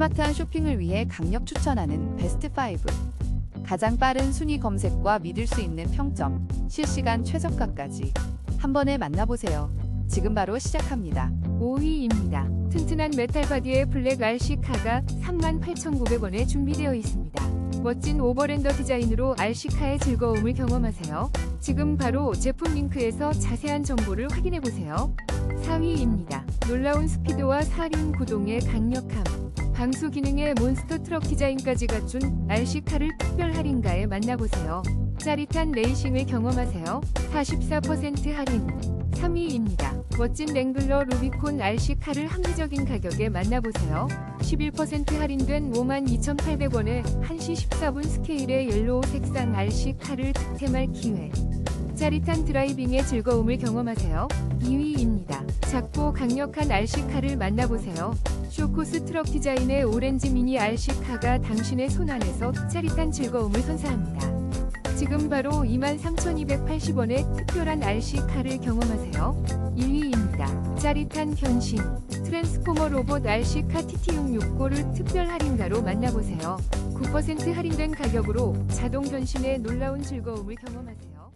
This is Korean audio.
스마트한 쇼핑을 위해 강력 추천하는 베스트 5. 가장 빠른 순위 검색과 믿을 수 있는 평점, 실시간 최저가까지 한 번에 만나보세요. 지금 바로 시작합니다. 5위입니다. 튼튼한 메탈 바디의 블랙 RC카가 38,900원에 준비되어 있습니다. 멋진 오버랜더 디자인으로 RC카의 즐거움을 경험하세요. 지금 바로 제품 링크에서 자세한 정보를 확인해 보세요. 4위입니다. 놀라운 스피드와 4륜 구동의 강력함. 방수 기능의 몬스터 트럭 디자인까지 갖춘 RC카를 특별 할인가에 만나보세요. 짜릿한 레이싱을 경험하세요. 44% 할인. 3위입니다. 멋진 랭글러 루비콘 RC카를 합리적인 가격에 만나보세요. 11% 할인된 52,800원에 1시 14분 스케일의 옐로우 색상 RC카를 득템할 기회. 짜릿한 드라이빙의 즐거움을 경험하세요. 2위입니다. 작고 강력한 RC카를 만나보세요. 쇼코스 트럭 디자인의 오렌지 미니 RC카가 당신의 손안에서 짜릿한 즐거움을 선사합니다. 지금 바로 23,280원의 특별한 RC카를 경험하세요. 1위입니다. 짜릿한 변신. 트랜스포머 로봇 RC카 TT669를 특별 할인가로 만나보세요. 9% 할인된 가격으로 자동 변신의 놀라운 즐거움을 경험하세요.